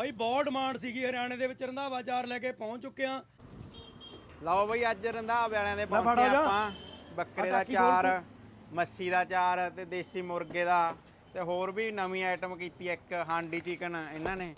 ਬਾਈ ਬਹੁਤ ਡਿਮਾਂਡ ਸੀਗੀ ਹਰਿਆਣੇ ਦੇ ਵਿੱਚ ਰੰਧਾਵਾ ਚਾਰ ਲੈ ਕੇ ਪਹੁੰਚ ਚੁੱਕੇ ਆ ਲਓ ਬਈ ਅੱਜ ਰੰਧਾਵੇ ਵਾਲਿਆਂ ਦੇ ਫੜਾ ਪਹੁੰਚੇ ਜਾ। ਆਪਾਂ। ਬੱਕਰੇ ਆਹ ਦਾ ਟਾਕੀ ਖੋਲ ਚਾਰ ਮੱਛੀ ਦਾ ਚਾਰ ਤੇ ਦੇਸੀ ਮੁਰਗੇ ਦਾ ਤੇ ਹੋਰ ਵੀ ਨਵੀਂ ਆਈਟਮ ਕੀਤੀ ਹੈ ਇੱਕ ਹਾਂਡੀ ਚਿਕਨ ਇਹਨਾਂ ਨੇ।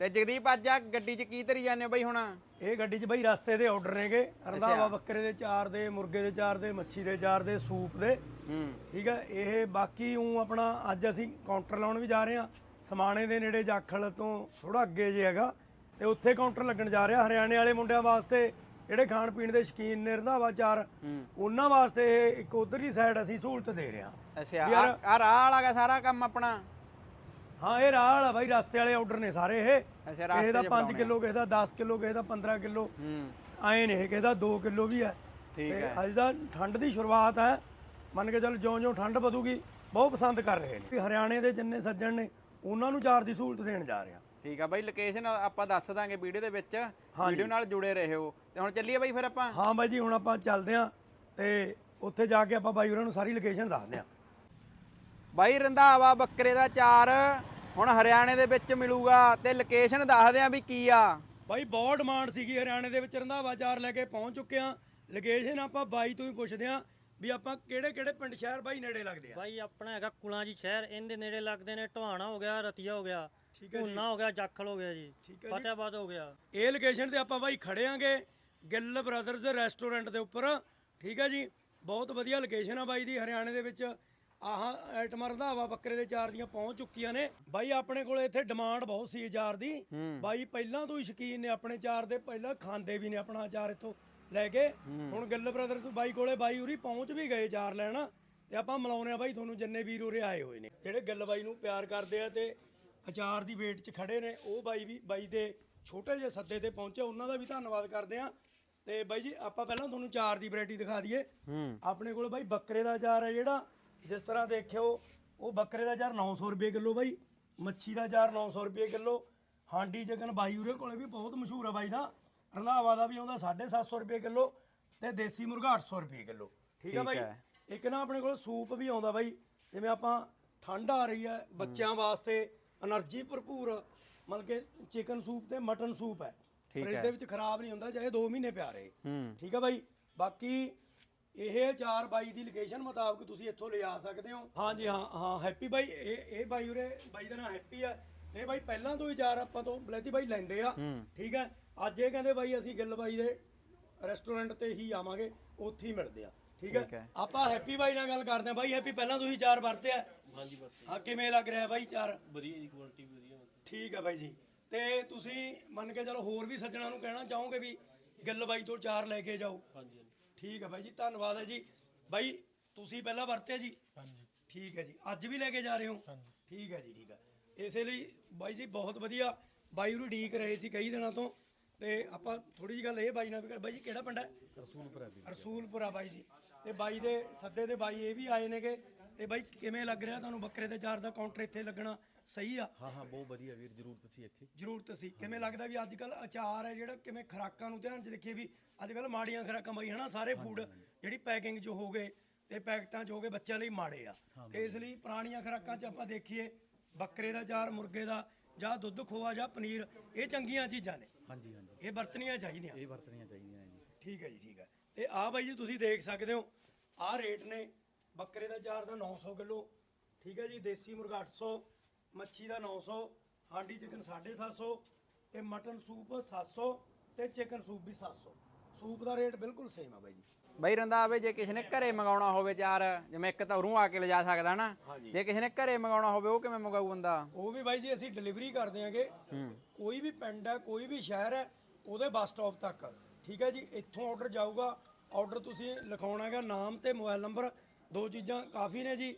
ਤੇ ਜਗਦੀਪ ਅੱਜ ਆ ਗੱਡੀ 'ਚ ਕੀ ਧਰੀ ਜਾਂਦੇ ਹੋ ਬਈ ਹੁਣ? ਇਹ ਗੱਡੀ 'ਚ ਬਾਈ ਰਸਤੇ ਦੇ ਆਰਡਰ ਨੇਗੇ। ਰੰਧਾਵਾ ਬੱਕਰੇ ਦੇ ਚਾਰ ਦੇ ਮੁਰਗੇ ਦੇ ਚਾਰ ਦੇ ਮੱਛੀ ਦੇ ਚਾਰ ਦੇ ਸੂਪ ਦੇ। ਹੂੰ। ਠੀਕ ਹੈ ਇਹ ਬਾਕੀ ਉਹ ਆਪਣਾ ਅੱਜ ਅਸੀਂ ਕਾਊਂਟਰ ਲਾਉਣ ਵੀ ਜਾ ਰਹੇ ਹਾਂ। ਸਮਾਣੇ ਦੇ ਨੇੜੇ ਜਾਖਲ ਤੋਂ ਥੋੜਾ ਅੱਗੇ ਜੇ ਹੈਗਾ ਤੇ ਉੱਥੇ ਕਾਊਂਟਰ ਲੱਗਣ ਜਾ ਰਿਹਾ ਹਰਿਆਣੇ ਵਾਲੇ ਮੁੰਡਿਆਂ ਵਾਸਤੇ ਜਿਹੜੇ ਖਾਣ ਪੀਣ ਦੇ ਸ਼ਕੀਨ ਨੇ ਰੰਧਾਵਾ ਚਾਰ ਉਹਨਾਂ ਵਾਸਤੇ ਇਹ ਇੱਕ ਉਧਰਲੀ ਸਾਈਡ ਅਸੀਂ ਸਹੂਲਤ ਦੇ ਰਹੇ ਹਾਂ। ਅੱਛਾ ਆ ਰਾਹ ਵਾਲਾ ਗਾ ਸਾਰਾ ਕੰਮ ਆਪਣਾ? ਹਾਂ ਇਹ ਰਾਹ ਵਾਲਾ ਬਾਈ ਰਸਤੇ ਵਾਲੇ ਆਰਡਰ ਨੇ ਸਾਰੇ ਇਹ। ਕਿਸੇ ਰਾਸਤੇ ਦਾ 'ਚ 5 ਕਿਲੋ ਕਿਸੇ ਦਾ 10 ਕਿਲੋ ਕਿਸੇ ਦਾ 15 ਕਿਲੋ। ਆਏ ਨੇ ਕਿਸੇ ਦਾ 2 ਕਿਲੋ ਵੀ ਹੈ। ਠੀਕ ਹੈ। ਅੱਜ ਦਾ ਠੰਡ ਦੀ ਸ਼ੁਰੂਆਤ ਹੈ। ਮੰਨ ਕੇ ਚੱਲ ਜਿਉਂ-ਜਿਉਂ ਠੰਡ ਵਧੂਗੀ ਬਹੁਤ ਪਸੰਦ ਕਰ ਰਹੇ ਨੇ। ਹਰਿਆਣੇ ਦੇ ਜਿੰਨੇ ਸੱਜਣ ਨੇ ਉਹਨਾਂ ਨੂੰ ਚਾਰ ਦੀ ਸਹੂਲਤ ਦੇਣ ਜਾ ਰਹੇ। ਠੀਕ ਆ ਬਈ ਲੋਕੇਸ਼ਨ ਆਪਾਂ ਦੱਸ ਦਾਂਗੇ ਵੀਡੀਓ ਦੇ ਵਿੱਚ। ਵੀਡੀਓ ਨਾਲ ਜੁੜੇ ਰਹੋ। ਤੇ ਹੁਣ ਚੱਲੀਏ ਬਈ ਫਿਰ ਆਪਾਂ? ਹਾਂ ਬਾਈ ਜੀ ਹੁਣ ਆਪਾਂ ਚੱਲਦੇ ਹਾਂ ਤੇ ਉੱਥੇ ਜਾ ਕੇ ਆਪਾਂ ਬਾਈ ਹੋਰਾਂ ਨੂੰ ਸਾਰੀ ਲੋਕੇਸ਼ਨ ਦੱਸਦੇ ਹਾਂ। ਬਾਈ ਰੰਧਾਵਾ ਬੱਕਰੇ ਦਾ ਚਾਰ ਹੁਣ ਹਰਿਆਣੇ ਦੇ ਵਿੱਚ ਮਿਲੂਗਾ। ਤੇ ਲੋਕੇਸ਼ਨ ਦੱਸਦੇ ਆਂ ਵੀ ਕੀ ਆ। ਬਾਈ ਬਹੁਤ ਡਿਮਾਂਡ ਸੀਗੀ ਹਰਿਆਣੇ ਦੇ ਵਿੱਚ ਰੰਧਾਵਾ ਚਾਰ ਲੈ ਕੇ ਪਹੁੰਚ ਚੁੱਕੇ ਹਾਂ। ਲੋਕੇਸ਼ਨ ਆਪਾਂ ਬਾਈ ਤੋਂ ਹੀ ਪੁੱਛਦੇ ਹਾਂ। ਵੀ ਆਪਾਂ ਕਿਹੜੇ ਕਿਹੜੇ ਪਿੰਡ ਸ਼ਹਿਰ ਬਾਈ ਨੇੜੇ ਲੱਗਦੇ ਆ? ਬਾਈ ਆਪਣਾ ਹੈਗਾ ਕੁਲਾਂ ਜੀ ਸ਼ਹਿਰ ਇਹਦੇ ਨੇੜੇ ਲੱਗਦੇ ਨੇ ਢਵਾਣਾ ਹੋ ਗਿਆ ਰਤੀਆ ਹੋ ਗਿਆ ਠੀਕ ਹੈ ਗਿਆ ਜਾਖਲ ਹੋ ਗਿਆ ਜੀ ਠੀਕ ਹੈ ਜੀ। ਫਤਿਆਬਾਦ ਹੋ ਗਿਆ। ਇਹ ਲੋਕੇਸ਼ਨ ਤੇ ਆਪਾਂ ਬਾਈ ਖੜੇ ਆਂਗੇ ਗਿੱਲ ਬ੍ਰਦਰਜ਼ ਰੈਸਟੋਰੈਂਟ ਦੇ ਉੱਪਰ। ਠੀਕ ਹੈ ਜੀ ਬਹੁਤ ਵਧੀਆ ਲੋਕੇਸ਼ਨ ਆ ਬਾਈ ਦੀ ਹਰਿਆਣੇ ਦੇ ਵਿੱਚ। ਆਹ ਆਈਟਮਾਂ ਰੰਧਾਵਾ ਬੱਕਰੇ ਦੇ ਚਾਰ ਦੀਆਂ ਪਹੁੰਚ ਚੁੱਕੀਆਂ ਨੇ। ਬਾਈ ਆਪਣੇ ਕੋਲ ਇੱਥੇ ਡਿਮਾਂਡ ਬਹੁਤ ਸੀ ਅਚਾਰ ਦੀ। ਬਾਈ ਪਹਿਲਾਂ ਤੋਂ ਹੀ ਸ਼ਕੀਨ ਨੇ ਆਪਣੇ ਚਾਰ ਦੇ ਪਹਿਲਾਂ ਖਾਂਦੇ ਵੀ ਨੇ ਆਪਣਾ ਅਚਾਰ ਇੱਥੋਂ। ਲੈ ਕੇ ਹੁਣ ਗਿੱਲ ਬ੍ਰਦਰਜ਼ ਬਾਈ ਕੋਲੇ ਬਾਈ ਉਰੀ ਪਹੁੰਚ ਵੀ ਗਏ ਚਾਰ ਲੈਣ ਤੇ ਆਪਾਂ ਮਿਲਾਉਣੇ ਆ ਬਾਈ ਤੁਹਾਨੂੰ ਜਿੰਨੇ ਵੀਰ ਉਰੇ ਆਏ ਹੋਏ ਨੇ। ਜਿਹੜੇ ਗਿੱਲ ਬਾਈ ਨੂੰ ਪਿਆਰ ਕਰਦੇ ਆ ਤੇ ਅਚਾਰ ਦੀ ਵੇਟ 'ਚ ਖੜੇ ਨੇ ਉਹ ਬਾਈ ਵੀ ਬਾਈ ਦੇ ਛੋਟੇ ਜਿਹੇ ਸੱਦੇ ਤੇ ਪਹੁੰਚੇ ਉਹਨਾਂ ਦਾ ਵੀ ਧੰਨਵਾਦ ਕਰਦੇ ਆ। ਤੇ ਬਾਈ ਜੀ ਆਪਾਂ ਪਹਿਲਾਂ ਤੁਹਾਨੂੰ ਚਾਰ ਦੀ ਵੈਰਾਈਟੀ ਦਿਖਾ ਦਈਏ। ਆਪਣੇ ਕੋਲ ਬਾਈ ਬੱਕਰੇ ਦਾ ਅਚਾਰ ਹੈ ਜਿਹੜਾ ਜਿਸ ਤਰ੍ਹਾਂ ਦੇਖਿਓ ਉਹ ਬੱਕਰੇ ਦਾ ਅਚਾਰ 900 ਰੁਪਏ ਕਿਲੋ ਬਾਈ ਮੱਛੀ ਦਾ ਅਚਾਰ 900 ਰੁਪਏ ਕਿਲੋ ਹਾਂਡੀ ਚਿਕਨ ਬਾਈ ਉਰੇ ਕੋਲੇ ਵੀ ਬਹੁਤ ਮਸ਼ਹੂਰ ਆ ਬਾਈ ਦਾ। ਰਲਾਵਾ ਦਾ ਵੀ ਆਉਂਦਾ 750 ਰੁਪਏ ਕਿਲੋ ਤੇ ਦੇਸੀ ਮੁਰਗਾ 800 ਰੁਪਏ ਕਿਲੋ। ਠੀਕ ਆ ਬਾਈ? ਇੱਕ ਨਾ ਆਪਣੇ ਕੋਲ ਸੂਪ ਵੀ ਆਉਂਦਾ ਬਾਈ ਜਿਵੇਂ ਆਪਾਂ ਠੰਡ ਆ ਰਹੀ ਹੈ ਬੱਚਿਆਂ ਵਾਸਤੇ એનર્ਜੀ ਭਰਪੂਰ ਮਤਲਬ ਕਿ ਚਿਕਨ ਸੂਪ ਤੇ ਮਟਨ ਸੂਪ ਹੈ। ਫ੍ਰਿਜ ਦੇ ਵਿੱਚ ਖਰਾਬ ਨਹੀਂ ਹੁੰਦਾ ਚਾਹੇ 2 ਮਹੀਨੇ ਪਿਆ ਰਹੇ। ਠੀਕ ਆ ਬਾਈ? ਬਾਕੀ ਇਹ 422 ਦੀ ਲੋਕੇਸ਼ਨ ਮੁਤਾਬਕ ਤੁਸੀਂ ਇੱਥੋਂ ਲਿਜਾ ਸਕਦੇ ਹੋ। ਹਾਂਜੀ ਹਾਂ ਹਾਂ ਹੈਪੀ ਬਾਈ। ਇਹ ਇਹ ਬਾਈ ਉਰੇ ਬਾਈ ਦਾ ਨਾਮ ਹੈਪੀ ਆ। ਇਹ ਬਾਈ ਪਹਿਲਾਂ ਤੋਂ ਹੀ ਚਾਰ ਆਪਾਂ ਤੋਂ ਬਲੈਤੀ ਬਾਈ ਲੈਂਦੇ ਆ। ਠੀਕ ਹੈ? ਅੱਜ ਇਹ ਕਹਿੰਦੇ ਬਾਈ ਅਸੀਂ ਗਿੱਲ ਬਾਈ ਦੇ ਰੈਸਟੋਰੈਂਟ ਤੇ ਹੀ ਆਵਾਂਗੇ ਉੱਥੇ ਹੀ ਮਿਲਦੇ ਆ। ਠੀਕ ਹੈ। ਆਪਾਂ ਹੈਪੀ ਬਾਈ ਨਾਲ ਗੱਲ ਕਰਦੇ ਆ ਬਾਈ ਹੈਪੀ ਪਹਿਲਾਂ ਤੁਸੀਂ ਚਾਰ ਵਰਤਿਆ ਹਾਂਜੀ ਵਰਤੇ। ਆ ਕਿਵੇਂ ਲੱਗ ਰਿਹਾ ਬਾਈ ਚਾਰ? ਵਧੀਆ ਜੀ ਕੁਆਲਿਟੀ ਵਧੀਆ ਠੀਕ ਹੈ ਬਾਈ ਜੀ। ਤੇ ਤੁਸੀਂ ਮੰਨ ਕੇ ਚਲੋ ਹੋਰ ਵੀ ਸੱਜਣਾ ਨੂੰ ਕਹਿਣਾ ਚਾਹੋਗੇ ਵੀ ਗਿੱਲ ਬਾਈ ਤੋਂ ਚਾਰ ਲੈ ਕੇ ਜਾਓ? ਹਾਂਜੀ ਠੀਕ ਹੈ ਬਾਈ ਜੀ ਧੰਨਵਾਦ ਹੈ ਜੀ। ਬਾਈ ਤੁਸੀਂ ਪਹਿਲਾਂ ਵਰਤਿਆ ਜੀ? ਹਾਂਜੀ। ਠੀਕ ਹੈ ਜੀ। ਅੱਜ ਵੀ ਲੈ ਕੇ ਜਾ ਰਹੇ ਹੋ? ਠੀਕ ਹੈ ਜੀ ਠੀਕ ਹੈ। ਇਸੇ ਲਈ ਬਾਈ ਜੀ ਬਹੁਤ ਵਧੀਆ। ਬਾਈ ਨੂੰ ਢੀਕ ਰਹੇ ਸੀ ਕਈ ਦਿਨਾਂ ਤੋਂ। ਤੇ ਆਪਾਂ ਥੋੜੀ ਜਿਹੀ ਗੱਲ ਇਹ ਬਾਈ ਨਾਲ ਵੀ ਕਰ ਬਾਈ ਜੀ ਕਿਹੜਾ ਪਿੰਡ ਹੈ? ਰਸੂਲਪੁਰਾ ਰਸੂਲਪੁਰਾ ਬਾਈ ਜੀ। ਤੇ ਬਾਈ ਦੇ ਸੱਦੇ ਤੇ ਬਾਈ ਇਹ ਵੀ ਆਏ ਨੇਗੇ। ਤੇ ਬਾਈ ਕਿਵੇਂ ਲੱਗ ਰਿਹਾ ਤੁਹਾਨੂੰ ਬੱਕਰੇ ਦੇ ਚਾਰ ਦਾ ਕਾਊਂਟਰ ਇੱਥੇ ਲੱਗਣਾ ਸਹੀ ਆ? ਹਾਂ ਹਾਂ ਬਹੁਤ ਵਧੀਆ ਵੀਰ ਜ਼ਰੂਰਤ ਸੀ ਇੱਥੇ। ਜ਼ਰੂਰਤ ਸੀ। ਕਿਵੇਂ ਲੱਗਦਾ ਵੀ ਅੱਜ ਕੱਲ ਅਚਾਰ ਹੈ ਜਿਹੜਾ ਕਿਵੇਂ ਖੁਰਾਕਾਂ ਨੂੰ ਧਿਆਨ ਚ ਦੇਖੀਏ ਵੀ ਅੱਜ ਕੱਲ ਮਾੜੀਆਂ ਖੁਰਾਕਾਂ ਬਾਈ ਹਨਾ ਸਾਰੇ ਫੂਡ ਜਿਹੜੀ ਪੈਕਿੰਗ ਚ ਹੋ ਗਏ ਤੇ ਪੈਕਟਾਂ ਚ ਹੋ ਗਏ ਬੱਚਿਆਂ ਲਈ ਮਾੜੇ ਆ। ਤੇ ਇਸ ਲਈ ਪੁਰਾਣੀਆਂ ਖੁਰਾਕਾਂ ਚ ਆਪਾਂ ਦੇਖੀਏ ਬੱਕਰੇ ਦਾ ਚਾਰ ਮੁਰਗੇ ਦਾ ਜਾਂ ਦੁੱਧ ਖੋਆ ਜਾਂ ਪਨੀਰ ਇਹ ਚੰਗੀਆਂ ਚੀਜ਼ਾਂ ਨੇ। ਹਾਂਜੀ ਹਾਂਜੀ। ਇਹ ਵਰਤਣੀਆਂ ਚਾਹੀਦੀਆਂ। ਇਹ ਵਰਤਣੀਆਂ ਚਾਹੀਦੀਆਂ ਜੀ। ਠੀਕ ਹੈ ਜੀ ਠੀਕ ਹੈ। ਤੇ ਆਹ ਬਾਈ ਜੀ ਤੁਸੀਂ ਦੇਖ ਸਕਦੇ ਹੋ ਆਹ ਰੇਟ ਨੇ। ਬੱਕਰੇ ਦਾ ਚਾਰ ਦਾ 900 ਕਿਲੋ ਠੀਕ ਹੈ ਜੀ। ਦੇਸੀ ਮੁਰਗਾ 800 ਮੱਛੀ ਦਾ 900 ਹਾਂਡੀ ਚਿਕਨ 750 ਤੇ ਮਟਨ ਸੂਪ 700 ਤੇ ਚਿਕਨ ਸੂਪ ਵੀ 700 ਸੂਪ ਦਾ ਰੇਟ ਬਿਲਕੁਲ ਸੇਮ ਆ ਬਾਈ ਜੀ। ਬਈ ਰੰਧਾਵੇ ਜੇ ਕਿਸੇ ਨੇ ਘਰੇ ਮੰਗਾਉਣਾ ਹੋਵੇ ਚਾਰ ਜਿਵੇਂ ਇੱਕ ਤਾਂ ਉਰੋਂ ਆ ਕੇ ਲਿਜਾ ਸਕਦਾ ਨਾ ਜੇ ਕਿਸੇ ਨੇ ਘਰੇ ਮੰਗਾਉਣਾ ਹੋਵੇ ਉਹ ਕਿਵੇਂ ਮੰਗਾਊ ਬੰਦਾ? ਉਹ ਵੀ ਬਾਈ ਜੀ ਅਸੀਂ ਡਿਲੀਵਰੀ ਕਰਦੇ ਆਂਗੇ। ਕੋਈ ਵੀ ਪਿੰਡ ਹੈ ਕੋਈ ਵੀ ਸ਼ਹਿਰ ਹੈ ਉਹਦੇ ਬੱਸ ਸਟਾਪ ਤੱਕ। ਠੀਕ ਹੈ ਜੀ ਇੱਥੋਂ ਆਰਡਰ ਜਾਊਗਾ। ਆਰਡਰ ਤੁਸੀਂ ਲਿਖਾਉਣਾ ਹੈਗਾ ਨਾਮ ਤੇ ਮੋਬਾਈਲ ਨੰਬਰ ਦੋ ਚੀਜ਼ਾਂ ਕਾਫੀ ਨੇ ਜੀ।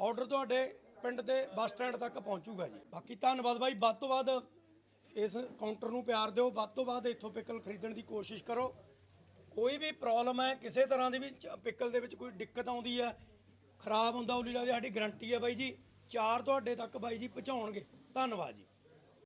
ਆਰਡਰ ਤੁਹਾਡੇ ਪਿੰਡ ਤੇ ਬੱਸ ਸਟੈਂਡ ਤੱਕ ਪਹੁੰਚੂਗਾ ਜੀ। ਬਾਕੀ ਧੰਨਵਾਦ ਬਾਈ ਵੱਧ ਤੋਂ ਵੱਧ ਇਸ ਕਾਊਂਟਰ ਨੂੰ ਪਿਆਰ ਦਿਓ। ਵੱਧ ਤੋਂ ਵੱਧ ਇੱਥੋਂ ਪਿਕਲ ਖਰੀਦਣ ਦੀ ਕੋਸ਼ਿਸ਼ ਕਰੋ। ਕੋਈ ਵੀ ਪ੍ਰੋਬਲਮ ਹੈ, ਕਿਸੇ ਤਰ੍ਹਾਂ ਦੀ ਵੀ ਚ- ਪਿੱਕਲ ਦੇ ਵਿੱਚ ਕੋਈ ਦਿੱਕਤ ਆਉਂਦੀ ਹੈ, ਖਰਾਬ ਹੁੰਦਾ ਉਲੀ ਲੱਗਦੀ ਸਾਡੀ ਗਰੰਟੀ ਹੈ ਬਾਈ ਜੀ, ਚਾਰ ਤੁਹਾਡੇ ਤੱਕ ਬਾਈ ਜੀ ਪਹੁੰਚਾਉਣਗੇ। ਧੰਨਵਾਦ ਜੀ।